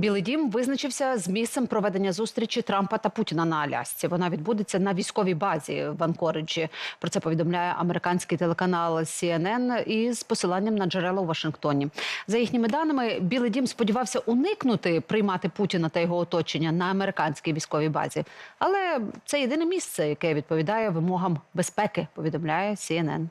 Білий дім визначився з місцем проведення зустрічі Трампа та Путіна на Алясці. Вона відбудеться на військовій базі в Анкориджі. Про це повідомляє американський телеканал CNN із посиланням на джерела у Вашингтоні. За їхніми даними, Білий дім сподівався уникнути приймати Путіна та його оточення на американській військовій базі. Але це єдине місце, яке відповідає вимогам безпеки. Повідомляє CNN.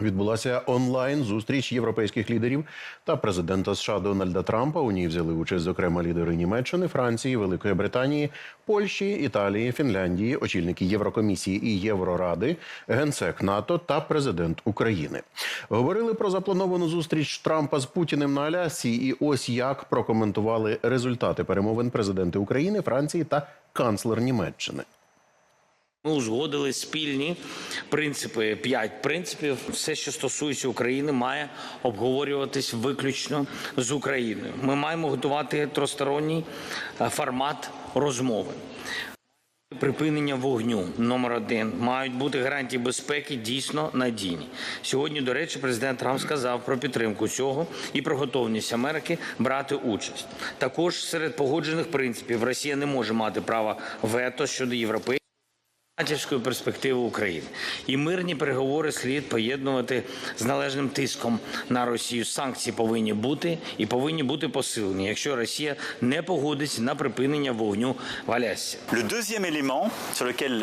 Відбулася онлайн зустріч європейських лідерів та президента США Дональда Трампа. У ній взяли участь зокрема лідери Німеччини, Франції, Великої Британії, Польщі, Італії, Фінляндії, очільники Єврокомісії і Євроради, генсек НАТО та президент України. Говорили про заплановану зустріч Трампа з Путіним на Алясці. І ось як прокоментували результати перемовин президенти України, Франції та канцлер Німеччини. Ми узгодили спільні принципи, п'ять принципів. Все, що стосується України, має обговорюватись виключно з Україною. Ми маємо готувати тросторонній е, формат розмови. Припинення вогню номер один мають бути гарантії безпеки дійсно надійні. Сьогодні, до речі, президент Трамп сказав про підтримку цього і про готовність Америки брати участь. Також серед погоджених принципів Росія не може мати права вето щодо європейської Натівської перспективи України і мирні переговори слід поєднувати з належним тиском на Росію. Санкції повинні бути і повинні бути посилені, якщо Росія не погодиться на припинення вогню в lequel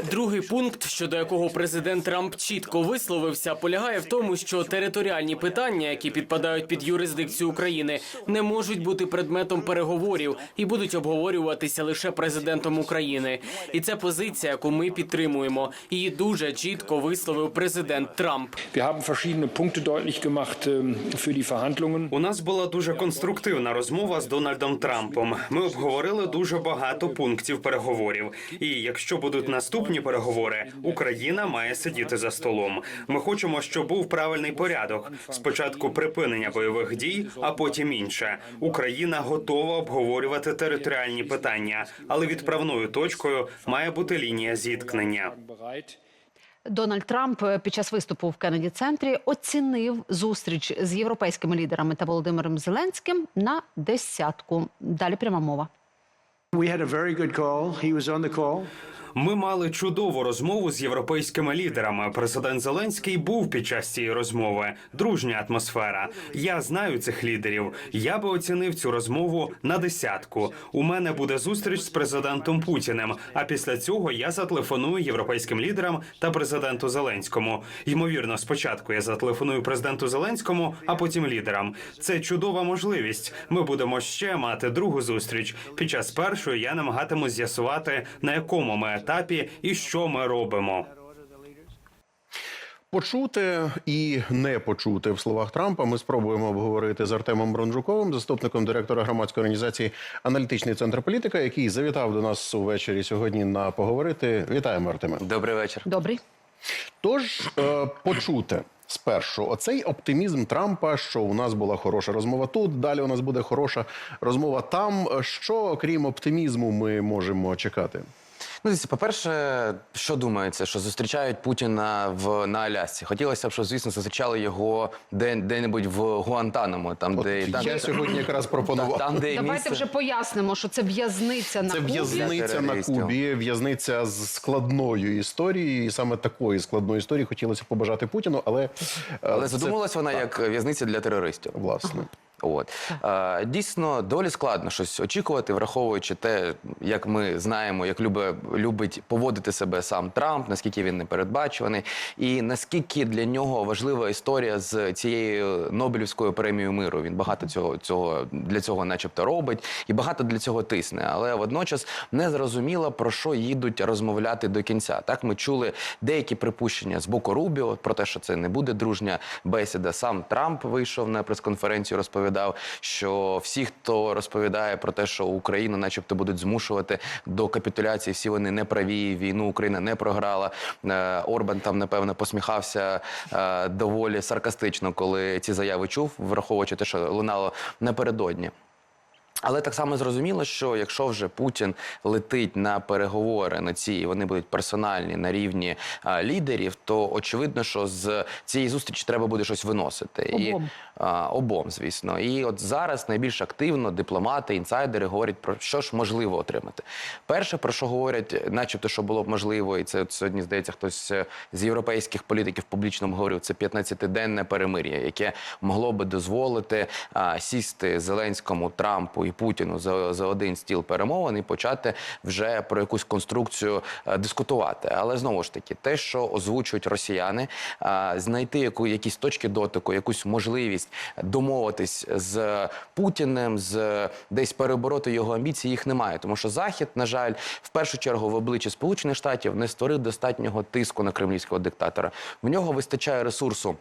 Другий пункт, щодо якого президент Трамп чітко висловився, полягає в тому, що територіальні питання, які підпадають під юрисдикцію України, не можуть бути предметом переговорів і будуть обговорюватися лише президентом України. І це позиція, яку ми підтримуємо. Її дуже чітко висловив президент Трамп. Ähm. У нас була дуже конструктивна розмова з Дональдом Трампом. Ми обговорили дуже багато пунктів переговорів. І якщо будуть наступні переговори, Україна має сидіти за столом. Ми хочемо, щоб був правильний порядок. Спочатку припинення бойових дій, а потім інше. Україна готова обговорювати територіальні питання, але відправною точкою має бути лінія зіткнення. Bereit. Дональд Трамп е, під час виступу в Кеннеді центрі оцінив зустріч з європейськими лідерами та Володимиром Зеленським на десятку. Далі пряма мова. Ми мали чудову розмову з європейськими лідерами. Президент Зеленський був під час цієї розмови. Дружня атмосфера. Я знаю цих лідерів. Я би оцінив цю розмову на десятку. У мене буде зустріч з президентом Путіним. А після цього я зателефоную європейським лідерам та президенту Зеленському. Ймовірно, спочатку я зателефоную президенту Зеленському, а потім лідерам. Це чудова можливість. Ми будемо ще мати другу зустріч. Під час першої я намагатимусь з'ясувати на якому ми етапі і що ми робимо. Почути і не почути в словах Трампа. Ми спробуємо обговорити з Артемом Бронжуковим, заступником директора громадської організації Аналітичний центр політика, який завітав до нас увечері сьогодні на поговорити. Вітаємо, Артеме. Добрий вечір. Добрий. Тож е, почути. Спершу оцей оптимізм Трампа, що у нас була хороша розмова тут. Далі у нас буде хороша розмова там. Що окрім оптимізму, ми можемо чекати? Ну, дивіться, по-перше, що думається, що зустрічають Путіна в на Алясці? Хотілося б, щоб, звісно, зустрічали його де, де-небудь в Гуантанамо, там, От де там, сьогодні якраз пропонував. там, де Давайте місце... вже пояснимо, що це в'язниця на Це Кубі. в'язниця на. Кубі, в'язниця з складною історією, і саме такої складної історії хотілося побажати Путіну, але, Але це- задумалась вона як в'язниця для терористів. власне. От е, дійсно доволі складно щось очікувати, враховуючи те, як ми знаємо, як любить, любить поводити себе сам Трамп, наскільки він непередбачуваний, і наскільки для нього важлива історія з цією Нобелівською премією миру. Він багато цього цього для цього, начебто, робить, і багато для цього тисне. Але водночас не зрозуміло про що їдуть розмовляти до кінця. Так ми чули деякі припущення з боку Рубіо про те, що це не буде дружня бесіда. Сам Трамп вийшов на прес-конференцію, розповідав, що всі, хто розповідає про те, що Україну, начебто, будуть змушувати до капітуляції, всі вони не праві. Війну Україна не програла. Е, Орбан там напевно посміхався е, доволі саркастично, коли ці заяви чув, враховуючи те, що лунало напередодні. Але так само зрозуміло, що якщо вже Путін летить на переговори на ці, і вони будуть персональні на рівні а, лідерів, то очевидно, що з цієї зустрічі треба буде щось виносити. Обом. І обом, звісно. І от зараз найбільш активно дипломати, інсайдери говорять про що ж можливо отримати. Перше, про що говорять, начебто, що було б можливо, і це от сьогодні здається, хтось е, з європейських політиків публічно говорив, це 15-денне перемир'я, яке могло би дозволити а, сісти Зеленському, Трампу і Путіну за, за один стіл перемовин і почати вже про якусь конструкцію е, дискутувати. Але знову ж таки, те, що озвучують росіяни, а, знайти яку якісь точки дотику, якусь можливість домовитись з Путіним, з десь перебороти його амбіції, їх немає, тому що Захід, на жаль, в першу чергу в обличчі Сполучених Штатів не створив достатнього тиску на кремлівського диктатора. В нього вистачає ресурсу.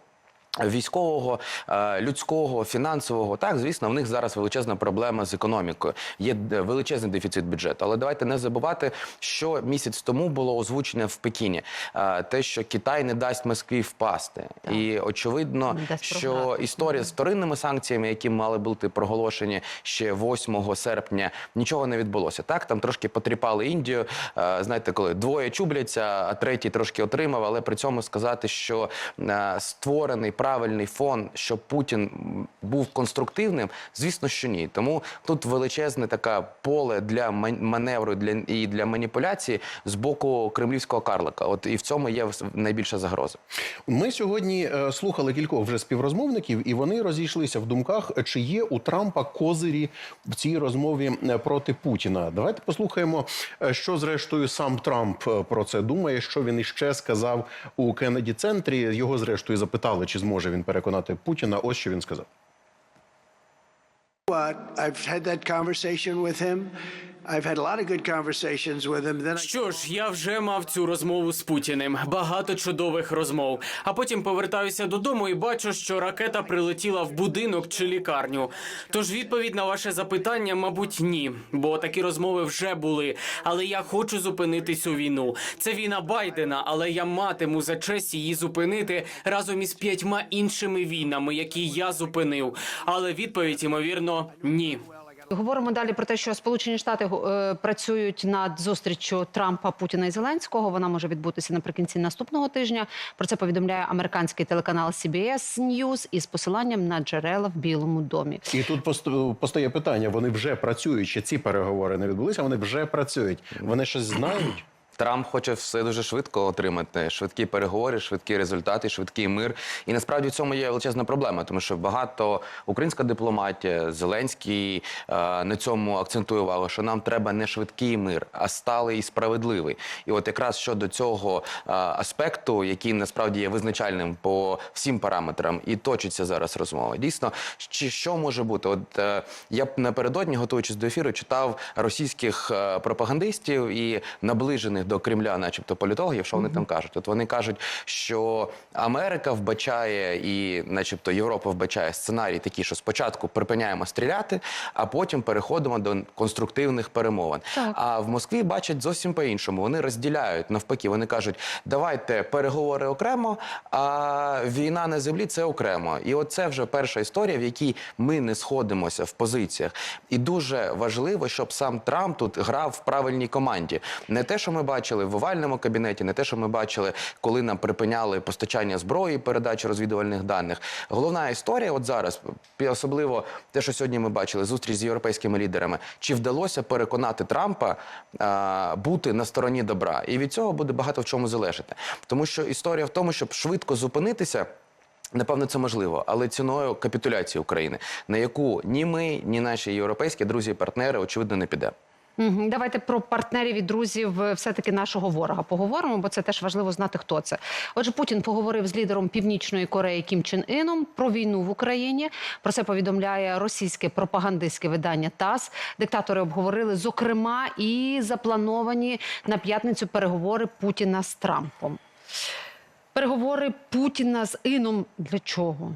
Військового, е, людського, фінансового, так звісно, в них зараз величезна проблема з економікою. Є величезний дефіцит бюджету. Але давайте не забувати, що місяць тому було озвучене в Пекіні. Е, Те, що Китай не дасть Москві впасти, і очевидно, що програти. історія з вторинними санкціями, які мали бути проголошені ще 8 серпня, нічого не відбулося. Так там трошки потріпали Індію. Е, Знаєте, коли двоє чубляться, а третій трошки отримав. Але при цьому сказати, що створений правильний фон, щоб Путін був конструктивним, звісно, що ні. Тому тут величезне таке поле для маневру для і для маніпуляції з боку кремлівського карлика. От і в цьому є найбільша загроза. Ми сьогодні е, слухали кількох вже співрозмовників, і вони розійшлися в думках, чи є у Трампа козирі в цій розмові е, проти Путіна. Давайте послухаємо, е, що зрештою сам Трамп е, про це думає. Що він іще сказав у Кеннеді центрі. Його зрештою запитали, чи зможе він переконати Путіна. Ось що він сказав. I've had that conversation with him. Що ж, я вже мав цю розмову з Путіним. Багато чудових розмов. А потім повертаюся додому і бачу, що ракета прилетіла в будинок чи лікарню. Тож відповідь на ваше запитання, мабуть, ні. Бо такі розмови вже були. Але я хочу зупинити цю війну. Це війна Байдена, але я матиму за честь її зупинити разом із п'ятьма іншими війнами, які я зупинив. Але відповідь, ймовірно, ні. Говоримо далі про те, що Сполучені Штати е, працюють над зустріччю Трампа, Путіна і Зеленського. Вона може відбутися наприкінці наступного тижня. Про це повідомляє американський телеканал CBS News із посиланням на джерела в Білому домі. І тут пост- постає питання: вони вже працюють. Чи ці переговори не відбулися. Вони вже працюють. Вони щось знають. Трамп хоче все дуже швидко отримати. Швидкі переговори, швидкі результати, швидкий мир. І насправді в цьому є величезна проблема, тому що багато українська дипломатія, Зеленський е, на цьому акцентує увагу, що нам треба не швидкий мир, а сталий і справедливий. І от якраз щодо цього е, аспекту, який насправді є визначальним по всім параметрам, і точиться зараз розмова. Дійсно, чи що може бути? От е, я б напередодні, готуючись до ефіру, читав російських е, пропагандистів і наближених до Кремля, начебто політологів, що вони там кажуть. От вони кажуть, що Америка вбачає і, начебто, Європа вбачає сценарій такий, що спочатку припиняємо стріляти, а потім переходимо до конструктивних перемовин. Так. А в Москві бачать зовсім по-іншому. Вони розділяють навпаки. Вони кажуть, давайте переговори окремо, а війна на землі це окремо. І от це вже перша історія, в якій ми не сходимося в позиціях. І дуже важливо, щоб сам Трамп тут грав в правильній команді. Не те, що ми бачили в овальному кабінеті, не те, що ми бачили, коли нам припиняли постачання зброї, передачу розвідувальних даних. Головна історія, от зараз, особливо те, що сьогодні ми бачили, зустріч з європейськими лідерами, чи вдалося переконати Трампа а, бути на стороні добра? І від цього буде багато в чому залежати. Тому що історія в тому, щоб швидко зупинитися. Напевно, це можливо, але ціною капітуляції України, на яку ні ми, ні наші європейські друзі і партнери очевидно не піде. Давайте про партнерів і друзів е, все-таки нашого ворога поговоримо, бо це теж важливо знати, хто це. Отже, Путін поговорив з лідером Північної Кореї Кім Чен Іном про війну в Україні. Про це повідомляє російське пропагандистське видання ТАСС. Диктатори обговорили, зокрема, і заплановані на п'ятницю переговори Путіна з Трампом. Переговори Путіна з Іном для чого?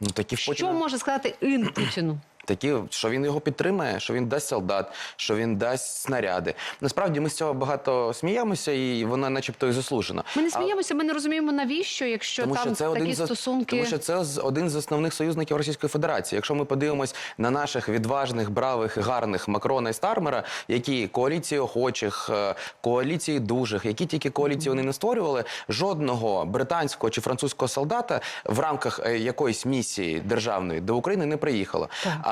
Ну такі Що Путіна- може сказати Ін Путіну? Такі, що він його підтримає, що він дасть солдат, що він дасть снаряди. Насправді ми з цього багато сміємося, і вона, начебто, і заслужена. Ми не сміємося, ми не розуміємо навіщо, якщо тому там що це такі один стосунки. тому, що це один з основних союзників Російської Федерації. Якщо ми подивимось на наших відважних, бравих, гарних Макрона і Стармера, які коаліції охочих, е, коаліції дужих, які тільки коаліції вони не створювали, жодного британського чи французького солдата в рамках е, якоїсь місії державної до України не приїхало.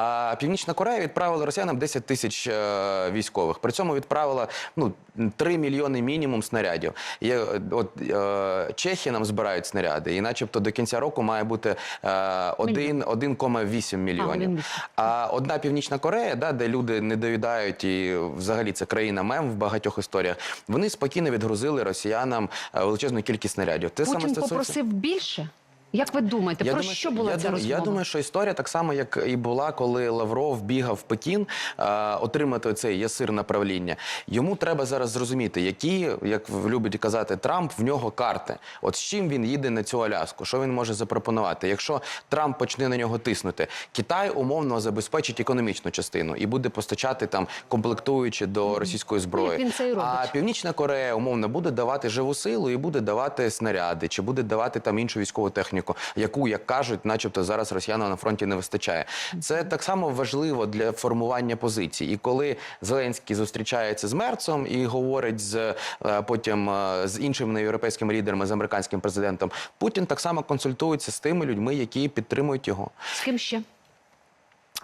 А Північна Корея відправила росіянам 10 тисяч е, військових. При цьому відправила ну 3 мільйони мінімум снарядів. Є, е, от е, Чехи нам збирають снаряди, і начебто до кінця року має бути е, 1,8 мільйонів. А одна Північна Корея, да, де люди не доїдають, і взагалі це країна мем в багатьох історіях. Вони спокійно відгрузили росіянам е, величезну кількість снарядів. Саме Путін стосується- попросив більше. Як ви думаєте, про що була я ця думаю, розмова? Я думаю, що історія так само, як і була, коли Лавров бігав в Пекін е, отримати цей ясир направління. Йому треба зараз зрозуміти, які, як любить казати Трамп, в нього карти. От з чим він їде на цю Аляску, що він може запропонувати. Якщо Трамп почне на нього тиснути, Китай умовно забезпечить економічну частину і буде постачати там комплектуючи до російської зброї. він це і робить. А Північна Корея умовно буде давати живу силу і буде давати снаряди, чи буде давати там іншу військову техніку, яку, як кажуть, начебто зараз росіянам на фронті не вистачає. Це так само важливо для формування позицій. І коли Зеленський зустрічається з Мерцом і говорить з е, потім е, з іншими європейськими лідерами, з американським президентом, Путін так само консультується з тими людьми, які підтримують його. З ким ще?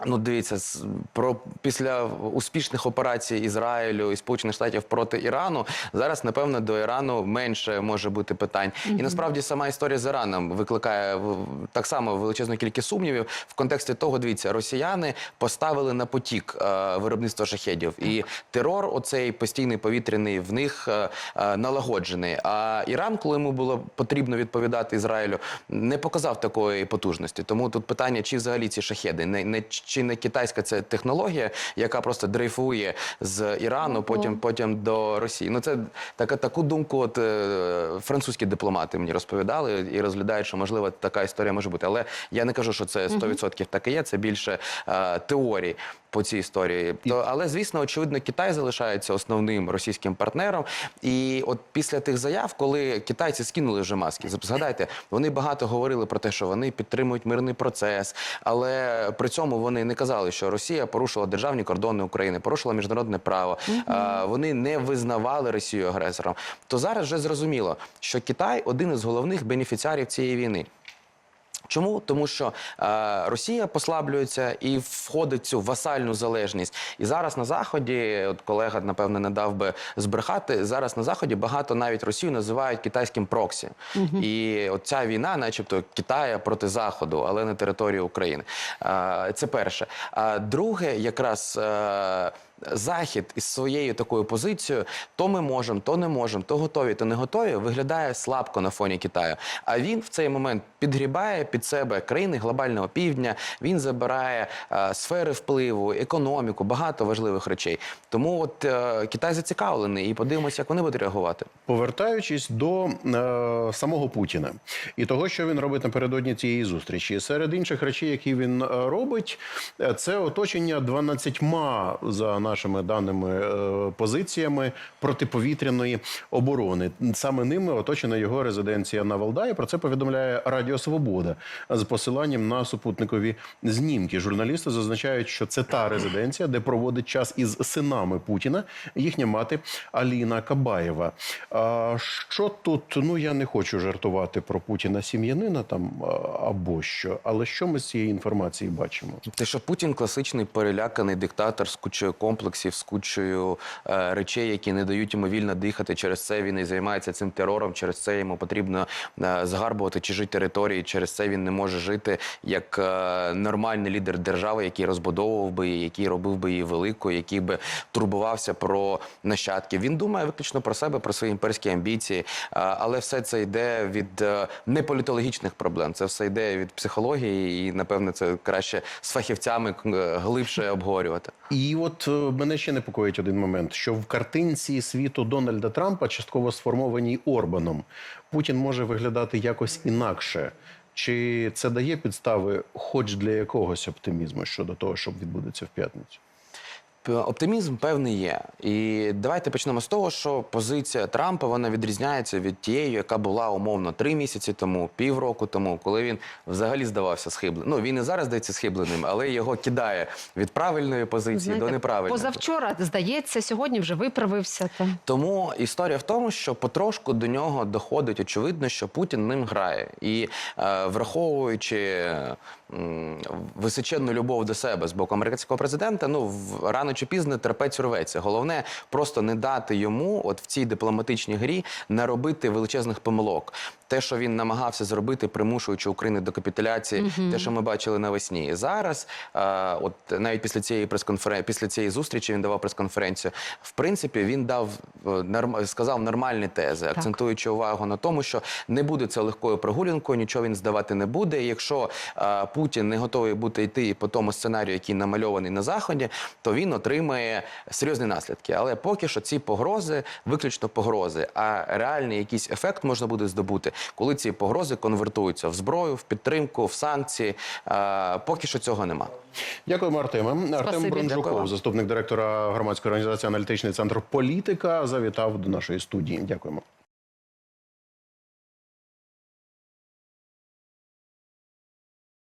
Ну, дивіться, про після успішних операцій Ізраїлю і Сполучених Штатів проти Ірану зараз, напевно, до Ірану менше може бути питань. І насправді сама історія з Іраном викликає так само величезну кількість сумнівів в контексті того, дивіться, росіяни поставили на потік е, виробництво шахедів, і терор, оцей постійний повітряний, в них е, е, налагоджений. А Іран, коли йому було потрібно відповідати Ізраїлю, не показав такої потужності. Тому тут питання, чи взагалі ці шахеди, не, не чи не китайська це технологія, яка просто дрейфує з Ірану, потім потім до Росії. Ну це така таку думку. От е, французькі дипломати мені розповідали і розглядають, що можливо така історія може бути. Але я не кажу, що це 100% так і є. Це більше е, теорії. По цій історії, то але звісно, очевидно, Китай залишається основним російським партнером. І от після тих заяв, коли китайці скинули вже маски, згадайте, вони багато говорили про те, що вони підтримують мирний процес, але при цьому вони не казали, що Росія порушила державні кордони України, порушила міжнародне право. а, Вони не визнавали Росію агресором. То зараз вже зрозуміло, що Китай один із головних бенефіціарів цієї війни. Чому? Тому що е, Росія послаблюється і входить в цю васальну залежність. І зараз на заході, от колега напевно не дав би збрехати. Зараз на заході багато навіть Росію називають китайським проксі. І от ця війна, начебто, Китая проти заходу, але на території України. Е, це перше. А друге, якраз. Е, Захід із своєю такою позицією, то ми можемо, то не можемо, то готові, то не готові, виглядає слабко на фоні Китаю. А він в цей момент підгрібає під себе країни глобального півдня. Він забирає е, сфери впливу, економіку, багато важливих речей. Тому от е, Китай зацікавлений, і подивимося, як вони будуть реагувати. Повертаючись до е, самого Путіна і того, що він робить напередодні цієї зустрічі, серед інших речей, які він е, робить, е, це оточення 12 за нашими даними е, позиціями протиповітряної оборони. Саме ними оточена його резиденція на Валдаї. Про це повідомляє Радіо Свобода з посиланням на супутникові знімки. Журналісти зазначають, що це та резиденція, де проводить час із синами Путіна, їхня мати Аліна Кабаєва. А що тут? Ну я не хочу жартувати про Путіна сім'янина там або що, але що ми з цієї інформації бачимо? Те, що Путін класичний переляканий диктатор з кучою комплексів, з кучою е, речей, які не дають йому вільно дихати. Через це він і займається цим терором. Через це йому потрібно е, згарбувати чужі території. Через це він не може жити як е, нормальний лідер держави, який розбудовував би її, який робив би її великою, який би турбувався про нащадків. Він думає виключно про себе, про свої імперські амбіції. Але все це йде від е, не політологічних проблем. Це все йде від психології, і напевне це краще з фахівцями глибше обговорювати. І от мене ще непокоїть один момент: що в картинці світу Дональда Трампа, частково сформованій Орбаном, Путін може виглядати якось інакше. Чи це дає підстави, хоч для якогось оптимізму щодо того, що відбудеться в п'ятницю? П- Оптимізм певний є. І давайте почнемо з того, що позиція Трампа вона відрізняється від тієї, яка була умовно три місяці тому, півроку тому, коли він взагалі здавався схибленим. Ну він і зараз здається схибленим, але його кидає від правильної позиції Знаєте, до неправильної. позавчора здається, сьогодні вже виправився. Та Тому історія в тому, що потрошку до нього доходить очевидно, що Путін ним грає, і е, враховуючи височенну любов до себе з боку американського президента, ну рано чи пізно терпець рветься. Головне просто не дати йому, от в цій дипломатичній грі, наробити величезних помилок. Те, що він намагався зробити, примушуючи Україну до капітуляції, те, що ми бачили навесні. І зараз, е, от навіть після цієї прес-конференції, після цієї зустрічі він давав прес-конференцію. В принципі, він дав е, норм... сказав нормальні тези, акцентуючи увагу на тому, що не буде це легкою прогулянкою, нічого він здавати не буде. І якщо е, Путін не готовий бути йти по тому сценарію, який намальований на заході, то він отримає серйозні наслідки. Але поки що ці погрози виключно погрози. А реальний якийсь ефект можна буде здобути, коли ці погрози конвертуються в зброю, в підтримку, в санкції. Е, поки що цього нема. Дякуємо, Артеме. Артем Бронжуков, заступник директора громадської організації Аналітичний центр Політика, завітав до нашої студії. Дякуємо.